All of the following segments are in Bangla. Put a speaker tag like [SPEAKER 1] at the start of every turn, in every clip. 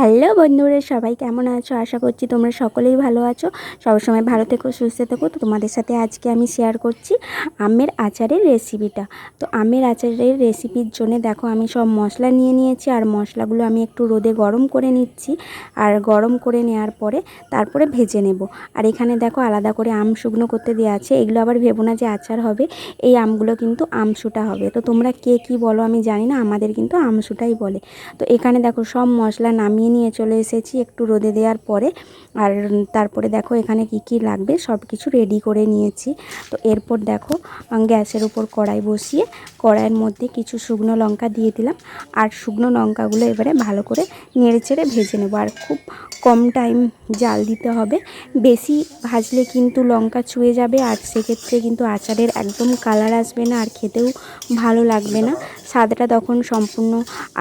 [SPEAKER 1] হ্যালো বন্ধুরা, সবাই কেমন আছো? আশা করছি তোমরা সকলেই ভালো আছো। সবসময় ভালো থেকো, সুস্থ থেকো। তো তোমাদের সাথে আজকে আমি শেয়ার করছি আমের আচারের রেসিপিটা তো আমের আচারের রেসিপির জন্য দেখো, আমি সব মশলা নিয়ে নিয়েছি আর মশলাগুলো আমি একটু রোদে গরম করে নিচ্ছি। আর গরম করে নেওয়ার পরে তারপরে ভেজে নেব। আর এখানে দেখো, আলাদা করে আম শুকনো করতে দেওয়া আছে। এগুলো আবার ভেবো না যে আচার হবে। এই আমগুলো কিন্তু আমসুটা হবে। তো তোমরা কে কি বলো আমি জানি না, আমাদের কিন্তু আমসুটাই বলে। তো এখানে দেখো, সব মশলা নামিয়ে নিয়ে চলে এসেছি একটু রোদে দেওয়ার পরে। আর তারপরে দেখো এখানে কি কি লাগবে? সব কিছু রেডি করে নিয়েছি। তো এরপর দেখো গ্যাসের উপর কড়াই বসিয়ে কড়াইয়ের মধ্যে কিছু শুকনো লঙ্কা দিয়ে দিলাম। আর শুকনো লঙ্কাগুলো এবারে ভালো করে নেড়ে চেড়ে ভেজে নেব। আর খুব কম টাইম জাল দিতে হবে। বেশি ভাজলে কিন্তু লঙ্কা চুয়ে যাবে। আর সেক্ষেত্রে কিন্তু আচারের একদম কালার আসবে না। আর খেতেও ভালো লাগবে না। স্বাদটা তখন সম্পূর্ণ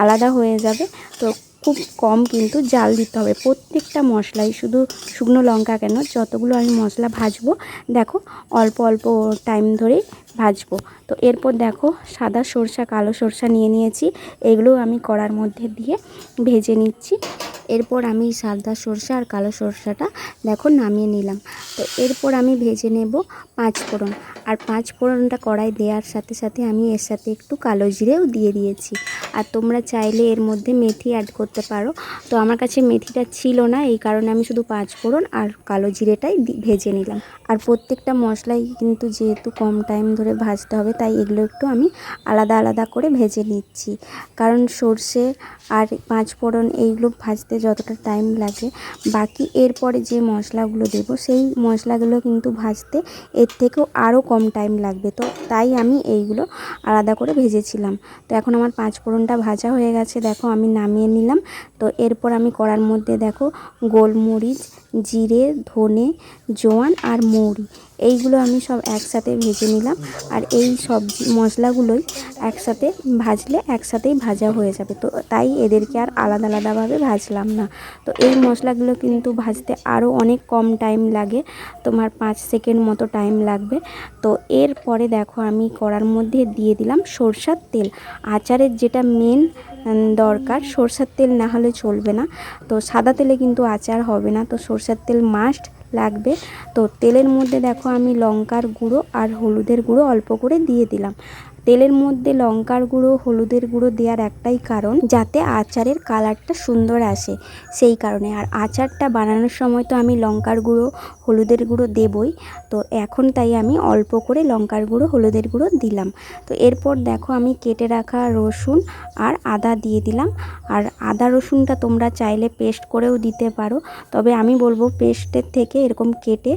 [SPEAKER 1] আলাদা হয়ে যাবে। তো খুব কম কিন্তু জাল দিতে হবে। প্রত্যেকটা মশলাই শুধু শুকনো লঙ্কা কেন? যতগুলো আমি মশলা ভাজবো, দেখো অল্প অল্প টাইম ধরে ভাজবো। তো এরপর দেখো সাদা সরষা, কালো সরষা নিয়ে নিয়েছি। এগুলো আমি কড়ার মধ্যে দিয়ে ভেজে নিচ্ছি। এরপর আমি সাদা সরষা আর কালো সরষাটা দেখো নামিয়ে নিলাম। তো এরপর আমি ভেজে নেব পাঁচ ফোড়ন। আর পাঁচ ফোড়নটা কড়াই দেওয়ার সাথে সাথে আমি এর সাথে একটু কালো জিরেও দিয়ে দিয়েছি। আর তোমরা চাইলে এর মধ্যে মেথি অ্যাড করতে পারো। তো আমার কাছে মেথিটা ছিল না, এই কারণে আমি শুধু পাঁচ ফোড়ন আর কালো জিরেটাই ভেজে নিলাম। আর প্রত্যেকটা মশলাই কিন্তু যেহেতু কম টাইম ধরে ভাজতে হবে, তাই এগুলো একটু আমি আলাদা আলাদা করে ভেজে নিচ্ছি। কারণ সর্ষে আর পাঁচ ফোড়ন এইগুলো ভাজতে যতটা টাইম লাগে। বাকি এরপরে যে মশলাগুলো দেবো, সেই মশলাগুলো কিন্তু ভাজতে এর থেকেও আরও কম টাইম লাগবে। তো তাই আমি এইগুলো আলাদা করে ভেজেছিলাম। তো এখন আমার পাঁচ ফোড়নটা ভাজা হয়ে গেছে, দেখো আমি নামিয়ে নিলাম। তো এরপর আমি কড়ার মধ্যে দেখো গোলমরিচ, জিরে, ধনে, জোয়ান আর মৌরি। এইগুলো আমি সব একসাথে ভেজে নিলাম আর এই সবজি মশলাগুলোই একসাথে ভাজলে একসাথেই ভাজা হয়ে যাবে। তো তাই এদেরকে আর আলাদা আলাদাভাবে ভাজলাম না। তো এই মশলাগুলো কিন্তু ভাজতে আরও অনেক কম টাইম লাগে, তোমার পাঁচ সেকেন্ড মতো টাইম লাগবে। তো এরপরে দেখো আমি কড়ার মধ্যে দিয়ে দিলাম সরষার তেল। আচারের যেটা মেন দরকার, সরষার তেল না হলে চলবে না। তো সাদা তেলে কিন্তু আচার হবে না। তো সরষার তেল মাস্ট লাগবে। তো তেলের মধ্যে দেখো আমি লঙ্কার গুঁড়ো আর হলুদের গুঁড়ো অল্প করে দিয়ে দিলাম। তেলের মধ্যে লঙ্কার গুঁড়ো, হলুদের গুঁড়ো দেওয়ার একটাই কারণ, যাতে আচারের কালারটা সুন্দর আসে সেই কারণে। আর আচারটা বানানোর সময় তো আমি লঙ্কার গুঁড়ো, হলুদের গুঁড়ো দেবই। তো এখন তাই আমি অল্প করে লঙ্কার গুঁড়ো, হলুদের গুঁড়ো দিলাম। তো এরপর দেখো আমি কেটে রাখা রসুন আর আদা দিয়ে দিলাম। আর আদা রসুনটা তোমরা চাইলে পেস্ট করেও দিতে পারো। তবে আমি বলব পেস্টের থেকে এরকম কেটে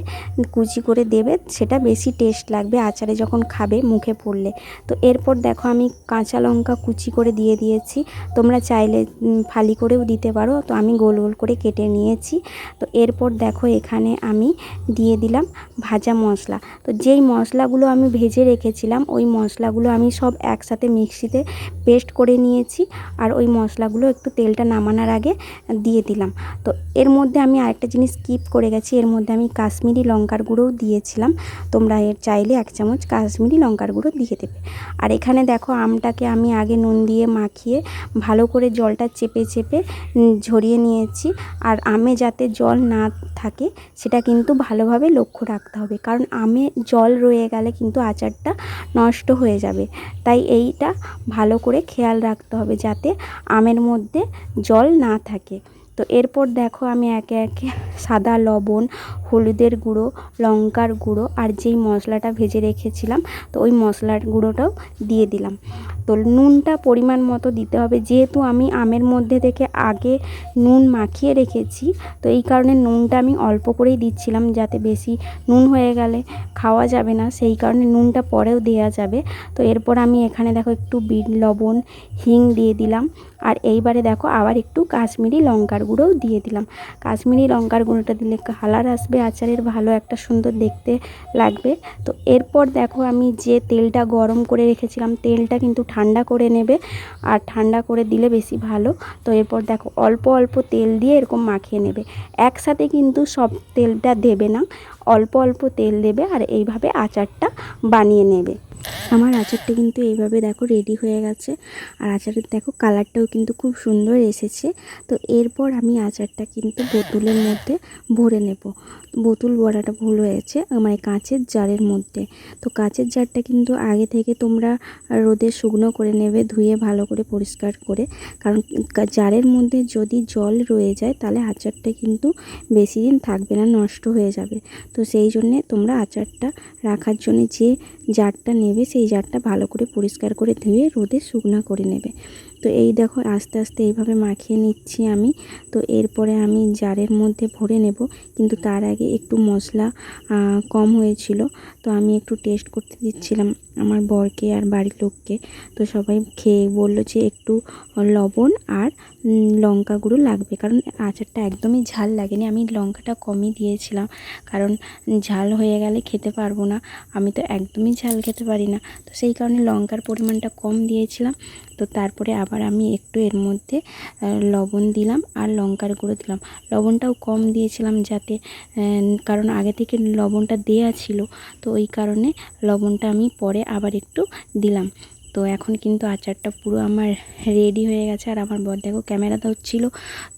[SPEAKER 1] কুচি করে দেবে, সেটা বেশি টেস্ট লাগবে আচারে যখন খাবে মুখে পড়লে। তো এরপর দেখো আমি কাঁচা লঙ্কা কুচি করে দিয়ে দিয়েছি। তোমরা চাইলে ফালি করেও দিতে পারো। তো আমি গোল গোল করে কেটে নিয়েছি। তো এরপর দেখো এখানে আমি দিয়ে দিলাম ভাজা মশলা। তো যেই মশলাগুলো আমি ভেজে রেখেছিলাম, ওই মশলাগুলো আমি সব একসাথে মিক্সিতে পেস্ট করে নিয়েছি আর ওই মশলাগুলো একটু তেলটা নামানোর আগে দিয়ে দিলাম। তো এর মধ্যে আমি আরেকটা জিনিস স্কিপ করে গেছি। এর মধ্যে আমি কাশ্মীরি লঙ্কার গুঁড়োও দিয়েছিলাম। তোমরা এর চাইলে এক চামচ কাশ্মীরি লঙ্কার গুঁড়ো দিয়ে দেবে। আর এখানে দেখো আমটাকে আমি আগে নুন দিয়ে মাখিয়ে ভালো করে জলটা চেপে চেপে ঝরিয়ে নিয়েছি। আর আমে যাতে জল না থাকে, সেটা কিন্তু ভালোভাবে লক্ষ্য রাখতে হবে। কারণ আমে জল রয়ে গেলে কিন্তু আচারটা নষ্ট হয়ে যাবে। তাই এইটা ভালো করে খেয়াল রাখতে হবে যাতে আমের মধ্যে জল না থাকে। তো এরপর দেখো আমি একে একে সাদা লবণ, হলুদের গুঁড়ো, লঙ্কার গুঁড়ো আর যেই মশলাটা ভেজে রেখেছিলাম তো ওই মশলার গুঁড়োটাও দিয়ে দিলাম। তো নুনটা পরিমাণ মতো দিতে হবে। যেহেতু আমি আমের মধ্যে থেকে আগে নুন মাখিয়ে রেখেছি তো এই কারণে নুনটা আমি অল্প করেই দিচ্ছিলাম যাতে বেশি নুন হয়ে গেলে খাওয়া যাবে না। সেই কারণে নুনটা পরেও দেওয়া যাবে। তো এরপর আমি এখানে দেখো একটু বিট লবণ, হিং দিয়ে দিলাম। আর এইবারে দেখো আবার একটু কাশ্মীরি লঙ্কার গুঁড়োও দিয়ে দিলাম। কাশ্মীরি লঙ্কার গুঁড়োটা দিলে কালার আসবে, আচারের ভালো একটা সুন্দর দেখতে লাগবে। তো এরপর দেখো আমি যে তেলটা গরম করে রেখেছিলাম, তেলটা কিন্তু ঠান্ডা করে নেবে আর ঠান্ডা করে দিলে বেশি ভালো। তো এরপর দেখো অল্প অল্প তেল দিয়ে এরকম মাখিয়ে নেবে। একসাথে কিন্তু সব তেলটা দেবে না, অল্প অল্প তেল দেবে আর এইভাবে আচারটা বানিয়ে নেবে। আমার আচারটা কিন্তু এইভাবে দেখো রেডি হয়ে গেছে। আর আচারের দেখো কালারটাও কিন্তু খুব সুন্দর এসেছে। তো এরপর আমি আচারটা কিন্তু বোতলের মধ্যে ভরে নেব। বোতল ভরাটা ভুল হয়েছে মানে কাঁচের জারের মধ্যে। তো কাঁচের জারটা কিন্তু আগে থেকে তোমরা রোদে শুকনো করে নেবে, ধুয়ে ভালো করে পরিষ্কার করে। কারণ জারের মধ্যে যদি জল রয়ে যায়, তাহলে আচারটা কিন্তু বেশি দিন থাকবে না, নষ্ট হয়ে যাবে। তো সেই জন্যে তোমরা আচারটা রাখার জন্য যে জারটা নেবে, সেই জারটা ভালো করে পরিষ্কার করে ধুয়ে রোদে শুকনা করে নেবে। তো এই দেখো আস্তে আস্তে এইভাবে মাখিয়ে নিচ্ছি আমি। তো এরপরে আমি জারের মধ্যে ভরে নেব, কিন্তু তার আগে একটু মশলা কম হয়েছিল। তো আমি একটু টেস্ট করতে দিচ্ছিলাম আমার বরকে আর বাড়ির লোককে। তো সবাই খেয়ে বলল যে একটু লবণ আর লঙ্কা গুঁড়ো লাগবে। কারণ আচারটা একদমই ঝাল লাগেনি। আমি লঙ্কাটা কমই দিয়েছিলাম। কারণ ঝাল হয়ে গেলে খেতে পারব না। আমি তো একদমই ঝাল খেতে পারি না। তো সেই কারণে লঙ্কার পরিমাণটা কম দিয়েছিলাম। তো তারপরে আবার আমি একটু এর মধ্যে লবণ দিলাম আর লঙ্কার গুঁড়ো দিলাম। লবণটাও কম দিয়েছিলাম যাতে কারণ আগে থেকে লবণটা দেয়া ছিল, তো ওই কারণে লবণটা আমি পরে আবার একটু দিলাম। তো এখন কিন্তু আচারটা পুরো আমার রেডি হয়ে গেছে। আর আমার বর, দেখো ক্যামেরা ধরছিল,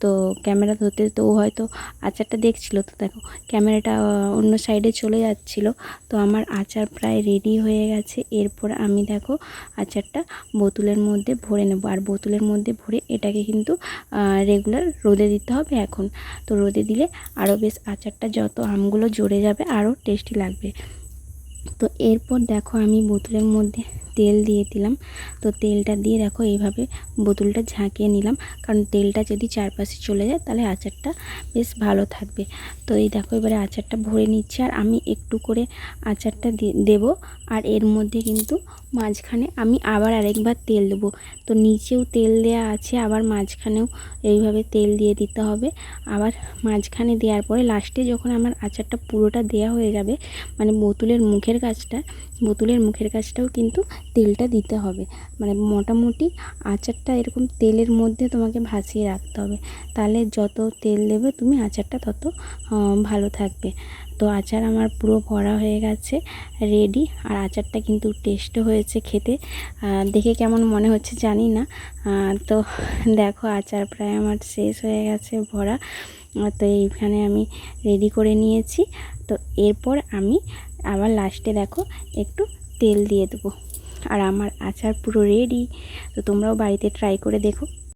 [SPEAKER 1] তো ক্যামেরা ধরতে তো ও হয়তো আচারটা দেখছিল। তো দেখো ক্যামেরাটা অন্য সাইডে চলে যাচ্ছিল। তো আমার আচার প্রায় রেডি হয়ে গেছে। এরপর আমি দেখো আচারটা বোতলের মধ্যে ভরে নেব। আর বোতলের মধ্যে ভরে এটাকে কিন্তু রেগুলার রোদে দিতে হবে এখন। তো রোদে দিলে আরও বেশ আচারটা যত আমগুলো জড়ে যাবে আরও টেস্টি লাগবে। তো এরপর দেখো আমি বোতলের মধ্যে তেল দিয়ে দিলাম। তো তেলটা দিয়ে দেখো এইভাবে বোতলটা ঝাঁকিয়ে নিলাম। কারণ তেলটা যদি চারপাশে চলে যায়, তাহলে আচারটা বেশ ভালো থাকবে। তো এই দেখো এবারে আচারটা ভরে নিচ্ছে আর আমি একটু করে আচারটা দেব। আর এর মধ্যে কিন্তু মাঝখানে আমি আবার আরেকবার তেল দেবো। তো নিচেও তেল দেয়া আছে, আবার মাঝখানেও এইভাবে তেল দিয়ে দিতে হবে। আবার মাঝখানে দেওয়ার পরে লাস্টে যখন আমার আচারটা পুরোটা দেয়া হয়ে যাবে মানে বোতলের মুখের কাজটা, বোতলের মুখের কাজটাও কিন্তু তেলটা দিতে হবে। মানে মোটামুটি আচারটা এরকম তেলের মধ্যে তোমাকে ভাসিয়ে রাখতে হবে। তাহলে যত তেল দেবে তুমি আচারটা তত ভালো থাকবে। তো আচার আমার পুরো ভরা হয়ে গেছে রেডি আর আচারটা কিন্তু টেস্টও হয়েছে খেতে। দেখে কেমন মনে হচ্ছে জানি না। তো দেখো আচার প্রায় আমার শেষ হয়ে গেছে, ভরা। তো এইখানে আমি রেডি করে নিয়েছি। তো এরপর আমি আবার লাস্টে দেখো একটু তেল দিয়ে দেবো। আর আমার আচার পুরো রেডি তো তোমরাও বাড়িতে ট্রাই করে দেখো।